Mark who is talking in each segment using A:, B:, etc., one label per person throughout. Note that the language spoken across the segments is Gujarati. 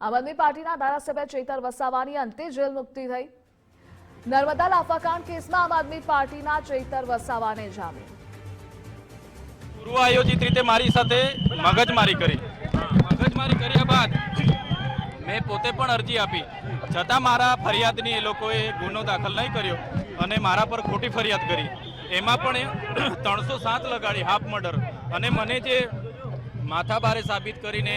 A: આમ આદમી પાર્ટીના ધારાસભ્ય ચેતર વસાવાની અંતે જેલ મુક્તિ થઈ. નર્મદા લાફાકાંડ કેસમાં આમ આદમી પાર્ટીના ચેતર વસાવાને જામીન.
B: પૂર્વ આયોજિત રીતે મારી સાથે મગજમારી કરી. મગજમારી કર્યા બાદ મેં પોતે પણ અરજી આપી. છતાં મારા ફરિયાદની એ લોકોએ ગુનો દાખલ નહીં કર્યો અને મારા પર ખોટી ફરિયાદ કરી. એમાં પણ ત્રણસો સાત લગાડી હાફ મર્ડર. અને મને જે માથાભારે સાબિત કરીને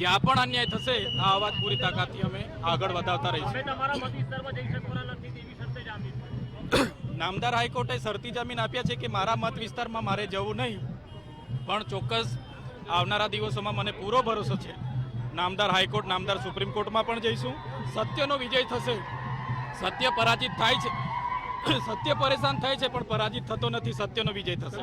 B: જ્યાં પણ અન્યાય થશે આ અવાજ પૂરી તાકાતથી અમે આગળ વધાવતા રહીશું. નામદાર હાઈકોર્ટે શરતી જમીન આપ્યા છે કે મારા મત વિસ્તારમાં મારે જવું નહીં પણ ચોક્કસ આવનારા દિવસોમાં મને પૂરો ભરોસો છે. નામદાર હાઈકોર્ટ નામદાર સુપ્રીમ કોર્ટમાં પણ જઈશું. સત્યનો વિજય થશે. સત્ય પરાજિત થાય છે. સત્ય પરેશાન થાય છે પણ પરાજિત થતો નથી સત્યનો વિજય થશે.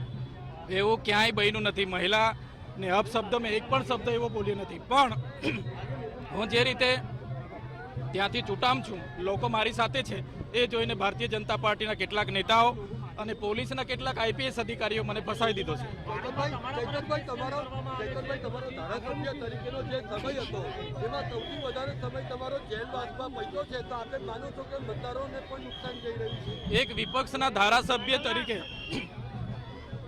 B: એવું ક્યાંય બન્યું નથી. મહિલાને અપશબ્દ મેં એક પણ શબ્દ એવો બોલ્યો નથી. પણ હું જે રીતે ત્યાંથી ચૂંટામ છું લોકો મારી સાથે છે એ જોઈને ભારતીય જનતા પાર્ટીના કેટલાક નેતાઓ અને પોલીસના કેટલાક આઈપીએસ અધિકારીઓ મને ફસાવી દીધો છે? એક વિપક્ષના ધારાસભ્ય તરીકે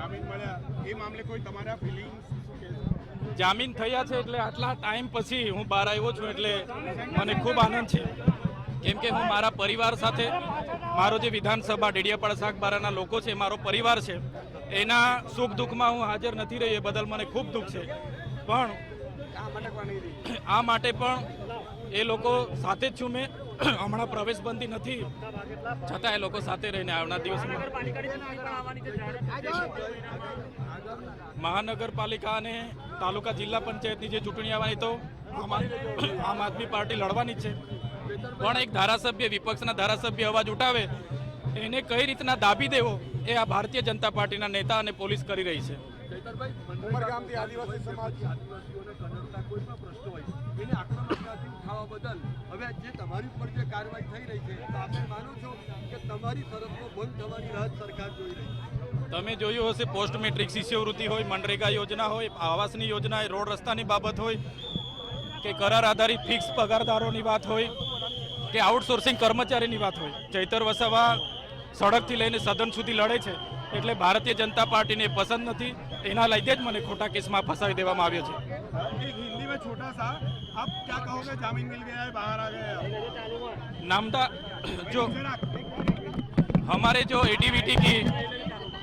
C: નવરાત્રી પહેલો દિવસ માતાજીનો જામીન મળ્યા. એ મામલે કોઈ તમારા ફિલિંગ્સ
B: જામીન થયા છે એટલે આટલા ટાઈમ પછી હું બહાર આવ્યો છું એટલે મને ખૂબ આનંદ છે. કેમ કે હું મારા પરિવાર સાથે મારો જે વિધાનસભા ડેડિયાપાડા શાકબારાના લોકો છે મારો પરિવાર છે એના સુખ દુઃખમાં હું હાજર નથી રહી એ બદલ મને ખૂબ દુઃખ છે. પણ આ માટે પણ એ લોકો સાથે જ છું મેં. હમણાં પ્રવેશબંધી નથી. છતાં એ લોકો સાથે રહીને આવનાર દિવસમાં મહાનગરપાલિકા અને તાલુકા જિલ્લા પંચાયતની જે ચૂંટણી આવવાની તો આમ આદમી પાર્ટી લડવાની છે. પણ એક ધારાસભ્ય, વિપક્ષના ધારાસભ્ય અવાજ ઉઠાવે, એને કઈ રીતના દાબી દેવો એ આ ભારતીય જનતા પાર્ટીના નેતા અને પોલીસ કરી રહી છે.
D: ઉમરગામથી આદિવાસી સમાજ. આદિવાસીઓને કનડતા કોઈ પણ પ્રશ્ન હોય એને આક્રમકતાથી દેખાવા બદલ હવે જે તમારી ઉપર જે કાર્યવાહી થઈ રહી છે તો આપણે માનો છો કે તમારી તરફનો બંધ થવાની રાહત સરકાર જોઈ રહી છે.
B: તમે જોયું હશે પોસ્ટ મેટ્રિક શિષ્યવૃત્તિ હોય મનરેગા યોજના હોય આવાસની યોજના રોડ રસ્તાની બાબત હોય કે કરાર આધારિત ફિક્સ પગારદારોની વાત હોય કે આઉટસોર્સિંગ કર્મચારીની વાત હોય. ચૈતર વસાવા સડકથી લઈને સદન સુધી લડે છે એટલે ભારતીય જનતા પાર્ટીને પસંદ નથી. એના લીધે જ મને ખોટા કેસમાં ફસાવી દેવામાં આવ્યો છે.
C: में छोटा सा आप क्या कहोगे? जामीन मिल गया है बाहर आ गए
B: नामदा जो हमारे जो एटीवीटी की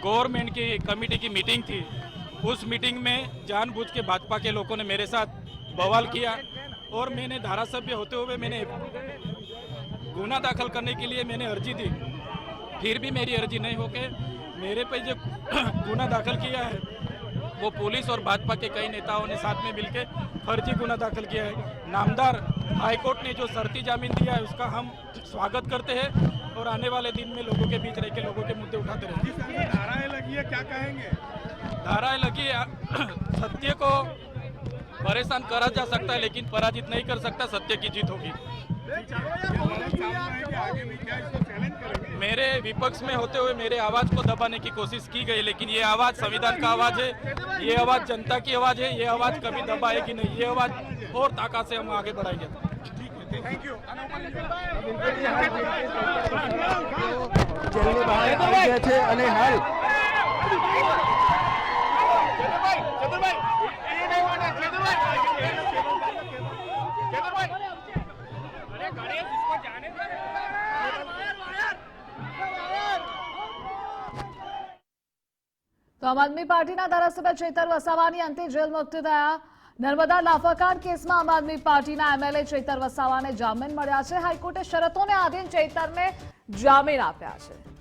B: गवर्नमेंट की कमेटी की मीटिंग थी उस मीटिंग में जानबूझ के भाजपा के लोगों ने मेरे साथ बवाल किया और मैंने धारा सभ्य होते हुए मैंने गुना दाखिल करने के लिए मैंने अर्जी दी। फिर भी मेरी अर्जी नहीं होके मेरे पे जो गुना दाखिल किया है वो पुलिस और भाजपा के कई नेताओं ने साथ में मिलकर फर्जी गुना दाखिल किया है। नामदार हाईकोर्ट ने जो शर्ती जामीन दिया है उसका हम स्वागत करते हैं और आने वाले दिन में लोगों के बीच रह के लोगों के मुद्दे उठाते रहेंगे
C: धाराएँ लगी है क्या कहेंगे?
B: धाराएँ लगी है, सत्य को परेशान करा जा सकता है लेकिन पराजित नहीं कर सकता सत्य की जीत होगी
C: सामना है कि आगे भी क्या इसको चैलेंज करेंगे
B: मेरे विपक्ष में होते हुए मेरे आवाज को दबाने की कोशिश की गई लेकिन ये आवाज संविधान का आवाज है ये आवाज जनता की आवाज है ये आवाज कभी दबाएगी नहीं ये आवाज और ताकत से हम आगे बढ़ाएंगे
C: थैंक यू
E: જેલની બહાર આવી ગયા છે અને હાલ
A: તો આમ આદમી પાર્ટીના ધારાસભ્ય ચેતર વસાવાની અંતે જેલ મુક્ત થયા નર્મદા લાફાકાંડ કેસમાં આમ આદમી પાર્ટીના એમએલએ ચેતર વસાવાને જામીન મળ્યા છે હાઈકોર્ટે શરતોને આધીન ચેતરને જામીન આપ્યા છે